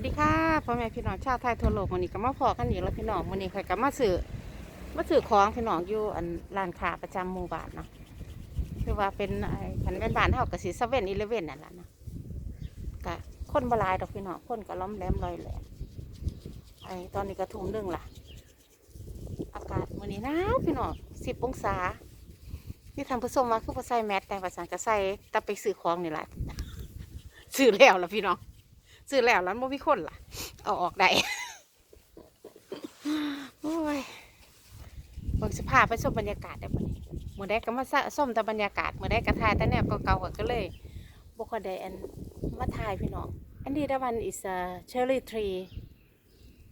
วัสดีค่ะพ่อแม่พี่น้องชาวไทยทั่วโลกวันนี้ก็มาพอกันอีกแล้วพี่น้องวันนี้ใครก็มาซื้อมาซื้อของพี่น้องอยู่อันร้านค้าประจำหมู่บ้านเนาะคือว่าเป็นไอ้ขันเป็นบ้านเท่ากับสีเซเว่นอีเลเว่นนั่นแหละนะก็คนบลายดอกพี่น้องคนก็ล้อมแหลมลอยแหลมไอ้ตอนนี้ก็ทุ่มหนึ่งล่ะ อากาศวันนี้หนาวพี่น้องสิบองศาที่ทำผู้ชมมาคือผู้ใส่แมสแต่ภาษาก็ใส่แต่ไปซื้อของนี่แหละซื้อแล้วล่ะพี่น้อง ซื้อแล้วแล้วมันมีคนล่ะเอาออกได้โอ้ยเบิ่งสภาพไปชมบรรยากาศได้บ่นี้เมื่อได้ก็มาสะส้มแต่บรรยากาศเมื่อได้ก็ถ่ายแต่แนวเก่าๆก็เลยบ่ค่อยได้อันมาถ่ายพี่น้อง อันนี้ได้วัน is a cherry tree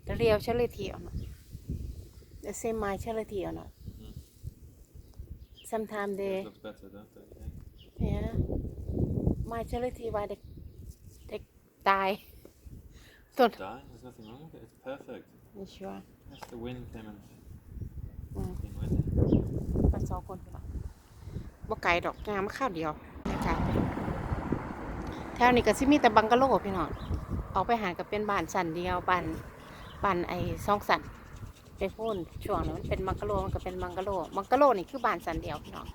the real cherry tree or not the same my cherry tree or not sometimes they Looks better, don't they? Yeah. yeah my cherry tree why they they die don't Die? There's nothing wrong with it. It's perfect. you sure Yes, the wind came and Mm. been windy. กันสองคนพี่น้องบ่ไก่ดอกงามมาข้าวเดียวนะคะแถวนี้ก็สิมีแต่บังกะโลพี่น้องออกไปหาก็เป็นบ้านสันเดียวบ้านบ้านไอ้ซองสันไปพูนช่วงนั้นมันเป็นบังกะโลมันก็เป็นบังกะโลบังกะโลนี่คือบ้านสันเดียวพี่น้อง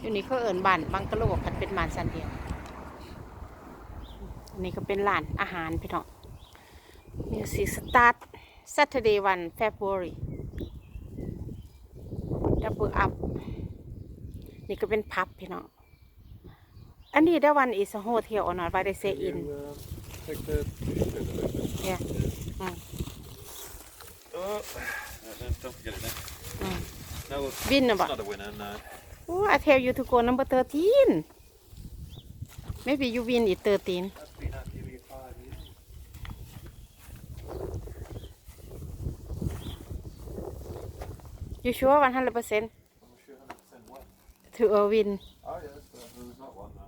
อยู่นี่เขาเอิ้นบ้านบังกะโลมันเป็นบ้านสันเดียวอันนี้ก็เป็นร้านอาหารพี่น้อง Music start Saturday 1 February double up นี่ก็เป็นพับพี่น้อง อันนี้ได้วันอีสโฮเทลออนอร์ไวเดเซอิน yeah Mm. Oh, don't- forget it then. อืม No, it's วินนะบ not a winner, no. Oh, I tell you to go number 13. Maybe you win it 13. You sure 100% I'm sure 100% what? to a win? Oh, yes, uh, there was not one, no.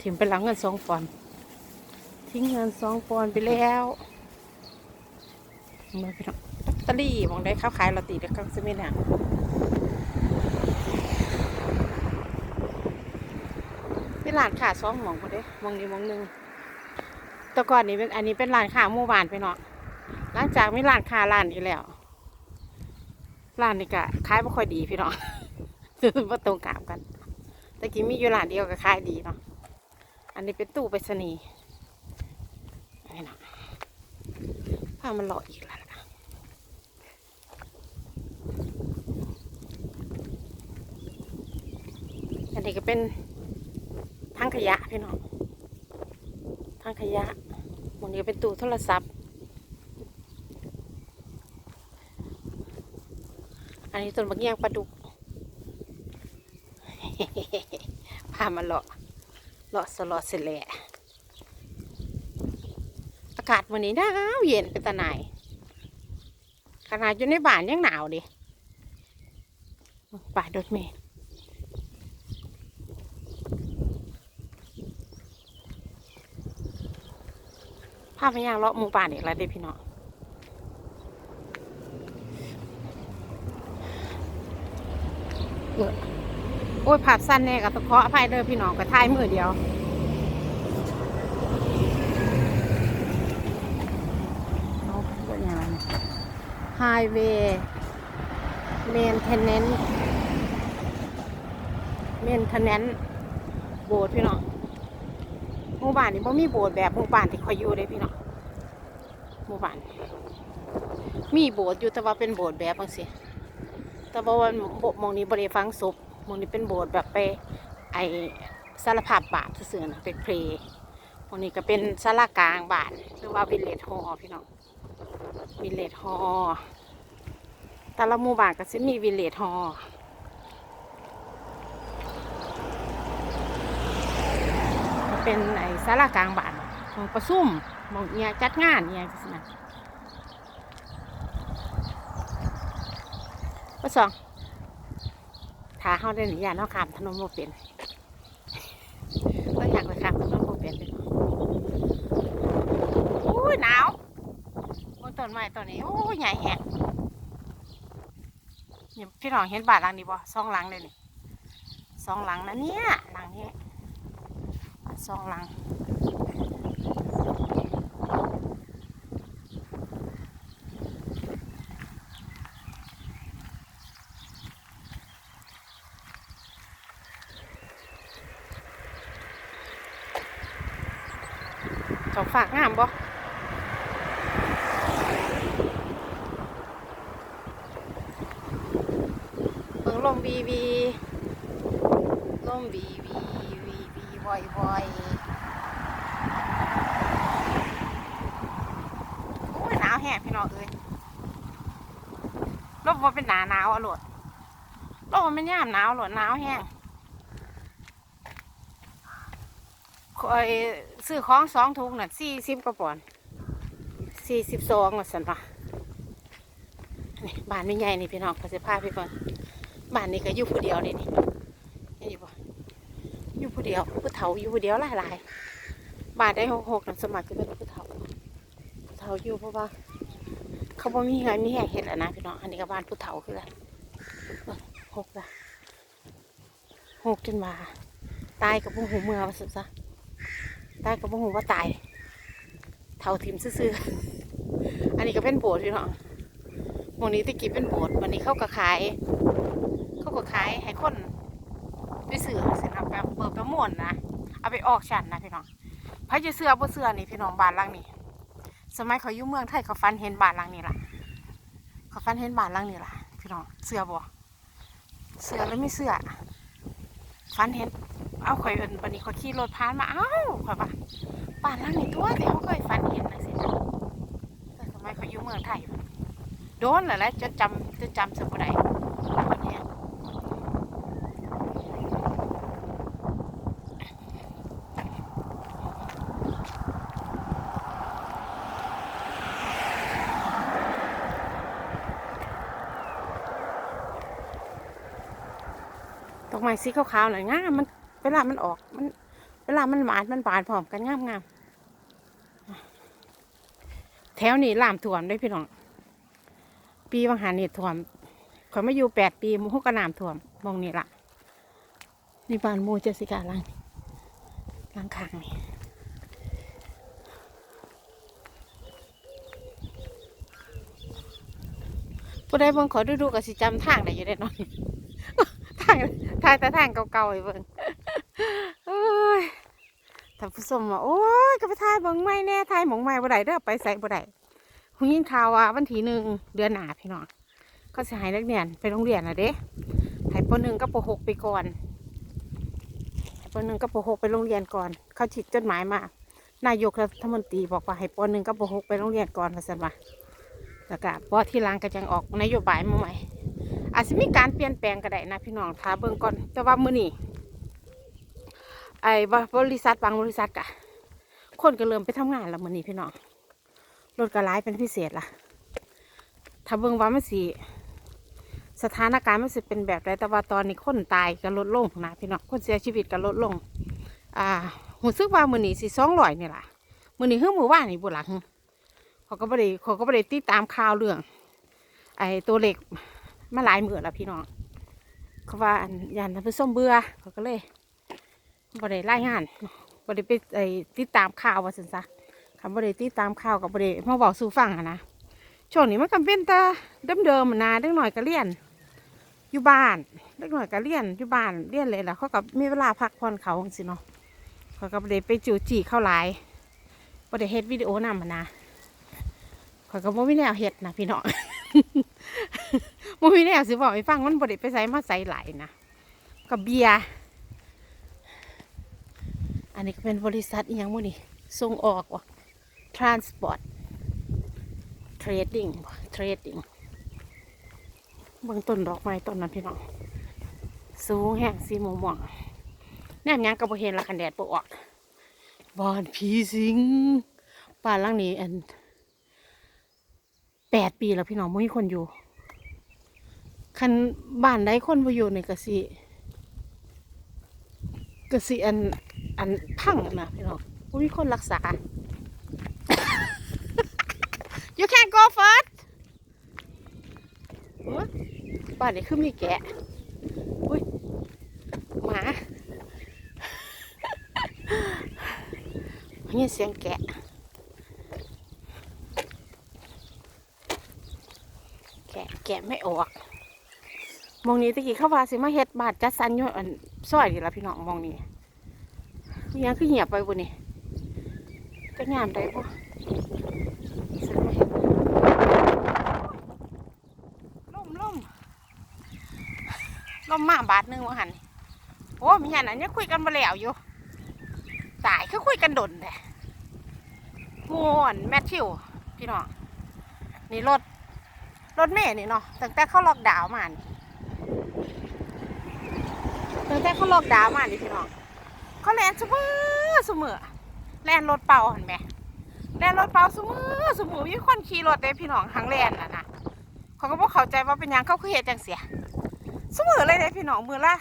ถิ่มไปหลังเงินสองปอนด์ทิ้งเงินสองปอนด์ไปแล้วเมื่อพี่น้องลอตเตอรี่มองได้เข้าขายลอตเตอรี่เด็กเขาจะไม่หนังเป็นร้านค้าสองหมองพอดีมองนี้มองหนึ่ง แต่ก่อนนี้เป็นอันนี้เป็นร้านค้าหมู่บ้านไปเนาะหลังจากมีร้านค้าร้านอีกแล้วร้านนี้ก็ขายไม่ค่อยดีพี่น้องว่าตรงกลามกันแต่กี้มีอยู่ร้านเดียวก็ขายดีเนาะอันนี้เป็นตู้ไปรษณีย์นี่นะผ้ามันหล่ออีกแล้วอันนี้ก็เป็นทางขยะพี่น้อง ทางขยะหมดนี้เป็นตู้โทรศัพท์ อันนี้ต้นบักเงี้ยงปลาดุกพามาเลาะเลาะสลอเสแหละอากาศวันนี้หนาวเย็นเป็นตาหนายขนาดอยู่ในบ้านยังหนาวดิป่ายรถเมย์ ภาพพยางเลาะหมู่บ้านอีกแล้วเด้พี่น้องเออโอ้ยภาพสั้นแน่กับตะเคาะอภัยเด้อพี่น้องก็ถ่ายมือเดียวเขาเป็นยังไงไฮเวย์เมนเทนเนนเมนเทนเนนโบสถ์พี่น้อง หมู่บ้านนี่บ่มีโบสถ์แบบหมู่บ้านที่คอยอยู่เด้พี่น้องหมู่บ้าน มีโบสถ์อยู่แต่ว่าเป็นโบสถ์แบบบางสิแต่ว่าวันมองนี้บริฟังศพมองนี้เป็นโบสถ์แบบไปไอสารภาพบาปซื่อนะไปเพลมองนี้ก็เป็นสารากลางบานหรือว่าวิลเลจฮอพี่น้องวิลเลจฮอร์แต่ละหมู่บ้านก็จะมีวิลเลจฮอลล์ก็ เป็นไอ้ศาลากลางบ้านมองประซุ่มมองเนี่ยจัดงานเนี่ยจังซี้นะก็สองถ้าเฮาได้หนียานเนาะขามถนนบ่เป็นเราอยากไปขามถนนบ่เป็นเลยโอ้ยหนาวบนต้นไม้ต้นนี้โอ้ยใหญ่แฮะนี่พี่น้องเห็นบานหลังนี้บ่สองหลังเลยนี่สองหลังนะเนี่ยหลังนี้ สองหลังเขาฝากงามบ่เบิ่งลมบีบีลมบีบีบีบีวอยวอยโอ้ย ห้งพี่น้องเอ้ยลมว่าเป็นหนาหนาวอะโหลดลมว่าเป็นยามหนาวโหลดหนาวแห้งคอยซื้อของสองถุงน่ะสี่สิบกว่าปอนสี่สิบสองว่าสันปะนี่บ้านไม่ใหญ่นี่พี่น้องเขาจะพาพี่เบิ่งบ้านนี้ก็อยู่ผู้เดียวนี่นี่นอยู่ปะอยู่ผู้เดียวผู้เฒ่าอยู่ผู้เดียวหลายหลายๆบ้านได้หกหกนั่นสมัครจะเป็นผู้เฒ่าผู้เฒ่าอยู่เพราะว่า เขาบ่มีเงินมีแห่เห็ดอะนะพี่น้องอันนี้ก็บ้านผู้เฒ่าคือกันเบิ่งหกละหกจนมาตายกับพวกหูเมือมาสุดซะตายก็บ่ฮู้ว่าตายเท่าทิมซื่อๆอันนี้ก็เป็นโบสถ์พี่น้องหมงนี้ตะกี้เป็นโบสถ์วันนี้เข้าก็ขาย เข้าก็ขายให้คนไปซื้อสินะแบบเปิดประมวลนะเอาไปออกชันนะพี่น้องพระจะเสือบ่เสือนี่พี่น้องบ้านหลังนี้ สมัยเขาอยู่เมืองไทยเขาฟันเห็นบ้านหลังนี้ล่ะ เขาฟันเห็นบ้านหลังนี้ล่ะ พี่น้องเสื้อบ่เสื้อแล้วไม่เสื้อฟันเห็น เอาข่อยเอินวันนี้เขาขี่รถผ่านมา เอ้าข่อยว่าบ้านหล่างนี่ตัวที่เขาเคยฟันเห็นนะสิแต่ทำไมเขาอยู่เมืองไทย โดนเหรอแล้วจะจำจะจำสมุดใดวันเนี้ยด อกไม้สีขาวๆหน่อยงามมันเวลามันออกมัน เวลามันหวานมันบานพร้อมกันงามงามๆแถวนี้ลามถ่วมได้พี่น้อง ปีวังหานี่ถ่วมขอยมาอยู่แปดปีหมุกกระนามถ่วมมองนี่ละนี่บ้านมูเจสิกาลังลังคางนี่ผู้ใดบิ่งขอดูดูๆกับสิจำทางได้อยู่ได้หน่อยางทางแต่ทางเก่าๆไอ้เบิ่งโอ้ยท่านผู้ชมว่าโอ้ยก็ไปถ่ายเบิ่งไม่แน่ถ่ายหมองไม่บ่ได้เด้อไปใส่บ่ได้หุยินข่าวว่าวันที่หนึ่งเดือนหนาพี่น้องเขาสิให้นักเรียนไปโรงเรียนน่ะเด้ให้ปหนึ่งกับปหกไปก่อนปหนึ่งกับปหกไปโรงเรียนก่อน เขาฉีดจดหมายมานายกรัฐมนตรีบอกว่าให้ปหนึ่งกับปหกไปโรงเรียนก่อนว่าซั่นว่าแล้วก็พอที่หลังก็จังออกนโยบายมาใหม่ อาจจะมีการเปลี่ยนแปลงก็ได้นะพี่น้องท้าเบิ่งก่อน แต่ว่ามื้อนี้ไอ้บริษัทบางบริษัทกะ คนก็เริ่มไปทำงานแล้วมื้อนี้พี่น้องรถก็ร้ายเป็นพิเศษล่ะ ถ้าเบิ่งว่ามันสิสถานการณ์มันสิเป็นแบบไรแต่ว่าตอนนี้คนตายก็ลดลงนะพี่น้องคนเสียชีวิตก็ลดลง อ่าหูซึกว่ามื้อนี้สิ200นี่ล่ะมื้อนี้เฮือมื้อว่านี่บ่ล่ะเขาก็บ่ได้เขาก็บ่ได้ติดตามข่าวเรื่อง ไอ้ตัวเลข มาหลายมือแล้วพี่น้องเขาว่าอันยานท่านผู้มเบื่อเขาก็เลยบ่ได้รายงานบ่ได้ไปไอ้ติดตามข่าวว่าสันซะคำบ่ได้ติดตามข่าวกับบ่ได้มาบอกสู่ฟังอะนะช่วงนี้มันก็เป็นต่เดิมๆนะเด็กหน่อยก็เรียน อยู่บ้านเด็กหน่อยก็เรียนอยู่บ้านเรียนเลยล่ะเขาก็มีเวลาพักผ่อนเขาสิเนาะเขาก็บ่ได้ไปจูจีเข้าหลายบ่ได้เฮ็ดวิดีโอนำอะนะเขาก็บ่มีแนวเฮ็ดนะพี่น้อง บ่มีแนวสิบอกให้ฟังมันบ่ได้ไปใส่มาใส่ไหลายนะกับเบียร์อันนี้ก็เป็นบริษัทอีหยังมื้อนี่ส่งออกว่ะ transport trading trading เบิ่งต้นดอกไม้ต้นนั้นพี่น้อง สูงแห้งสีม่วงม่วงแนมหยังก็บ่เห็นละคันแดดบ่ออกบ้านผีสิงบ้านหลังนี้อัน แปดปีแล้วพี่น้องไม่มีคนอยู่ คันบ้านได้คนประโยชน์ในกระสีกระสีอันอันพังนะพี่น้องไม่มีคนรักษา you can go first บ้านนี้คือมีแกะอุ้ยหมาเนี่ยเสียงแกะ กะแกะไม่ออกมองนี้ตะกี้เข้าว่าสิมาเฮ็ดบาดจัดสรรอยู่อันซอยนี่ละพี่น้องมองนี้มียังคือเหียบไปบ่นี่จะงามได้บ่สิมาเฮ็ดล่มล่มล่มมาบาทนึงว่าหันโอ้มีหยังอันนี้คุยกันมาแล้วอยู่ตายคือคุยกันดนแต่มวนแมทธิวพี่น้องนี่รถ รถเมล์นี่เนาะตั้งแต่เขาล็อกดาวน์มานี่ตั้งแต่เขาล็อกดาวน์มานี่พี่น้องเขาแลนเสมอเสมอแลนรถเป่าเห็นไหมแลนรถเป่าเสมอเสมอมีคนขี่รถได้พี่น้องทางแลนน่ะนะเขาก็บอกเข้าใจว่าเป็นยังเขาคือเหตุจังเสียเสมอเลยเด้พี่น้องมือละ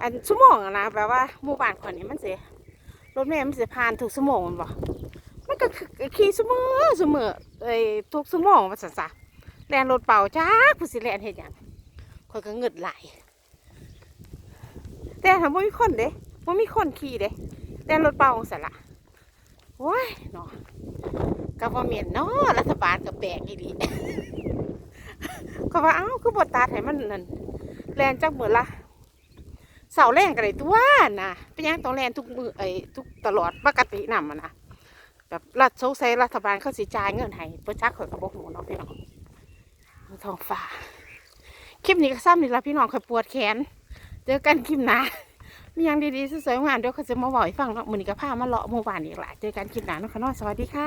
อันชั่วโมงนะแปลว่าหมู่บ้านคนนี้มันเสียรถเมล์มันเสียผ่านถูกชั่วโมงมันบ่มันก็ขี่เสมอเสมอไอ้ทุกชั่วโมงมันสัสะ แลนรถเป่าจ้าผู้สิแลนเห็นอย่างคอยก็เงิดไหลแต่ถ้าบ่มีคนเด้บ่มีคนขี่เด้แลนรถเป่าองสันละโอ้ยเนาะก็บ่แม่นเนาะรัฐบาลก็แปลกอีหลีก็ว่าเอ้าคือบ่ตัดให้มันนั่นแลนจักมื้อละเสาแรงก็ได้ตัวนะเป็นยังต้องแลนทุกมือไอ้ทุกตลอดปกตินำอะนะแบบรัฐสงสัยรัฐบาลเขาสิจ่ายเงินให้เพิ่นจักข่อก็บ่ฮู้เนาะพี่น้อง ท้องฟ้า คลิปนี้ก็ซ้ำนี่ละพี่น้องคอยปวดแขน เจอกันคลิปหน้ามีอยังดีๆสวยๆงานเดี๋ยวเขาจะมาบอกให้ฟังเนาะมือนี้ก็พามาเลาะหมู่บ้านอีกหละเจอกันคลิปหน้าเนาะค่ะเนาะสวัสดีค่ะ